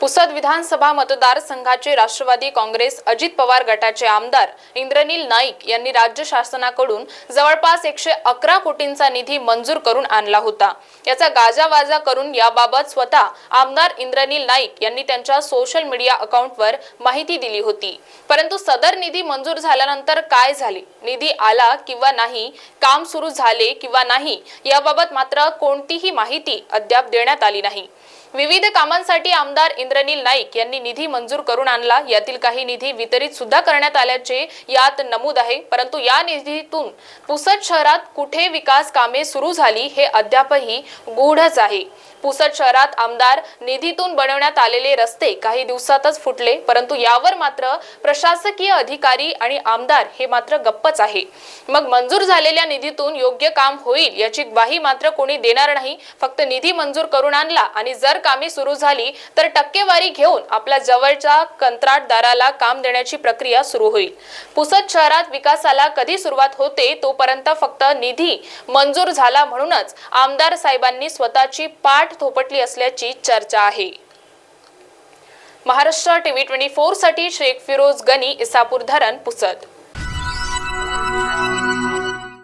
पुसद विधानसभा मतदारसंघाचे राष्ट्रवादी काँग्रेस अजित पवार गटाचे आमदार इंद्रनील नाईक यांनी राज्य शासनाकडून जवळपास एकशे अकरा कोटींचा निधी मंजूर करून आणला होता. याचा गाजावाजा करून याबाबत स्वतः आमदार इंद्रनील नाईक यांनी त्यांच्या सोशल मीडिया अकाउंटवर माहिती दिली होती. परंतु सदर निधी मंजूर झाल्यानंतर काय झाले? निधी आला किंवा नाही? काम सुरू झाले किंवा नाही? याबाबत मात्र कोणतीही माहिती अद्याप देण्यात आली नाही. विविध कामांसाठी आमदार इंद्रनील नाईक यांनी निधी मंजूर करून आणला. यातील काही निधी वितरित सुद्धा करण्यात आल्याचे यात नमूद आहे. परंतु या निधीतून पुसद शहरात कुठे विकास कामे सुरू झाली हे अद्यापही गूढच आहे. पुसद शहरात आमदार निधीतून बनवण्यात आलेले रस्ते काही दिवसातच फुटले. परंतु यावर मात्र प्रशासकीय अधिकारी आणि आमदार हे मात्र गप्पच आहे. मग मंजूर झालेल्या निधीतून योग्य काम होईल याची ग्वाही मात्र कोणी देणार नाही. फक्त निधी मंजूर करून आणला आणि जर कामे सुरू झाली तर टक्केवारी घेऊन आपल्या जवळच्या कंत्राटदाराला काम देण्याची प्रक्रिया सुरू होईल. पुसद शहरात विकासाला कधी सुरुवात होते तोपर्यंत फक्त निधी मंजूर झाला म्हणूनच आमदार साहेबांनी स्वतःची पाठ थोपटली असल्याची चर्चा आहे. महाराष्ट्र टीव्ही ट्वेंटी फोरसाठी शेख फिरोज गनी इसापूर धरण पुसद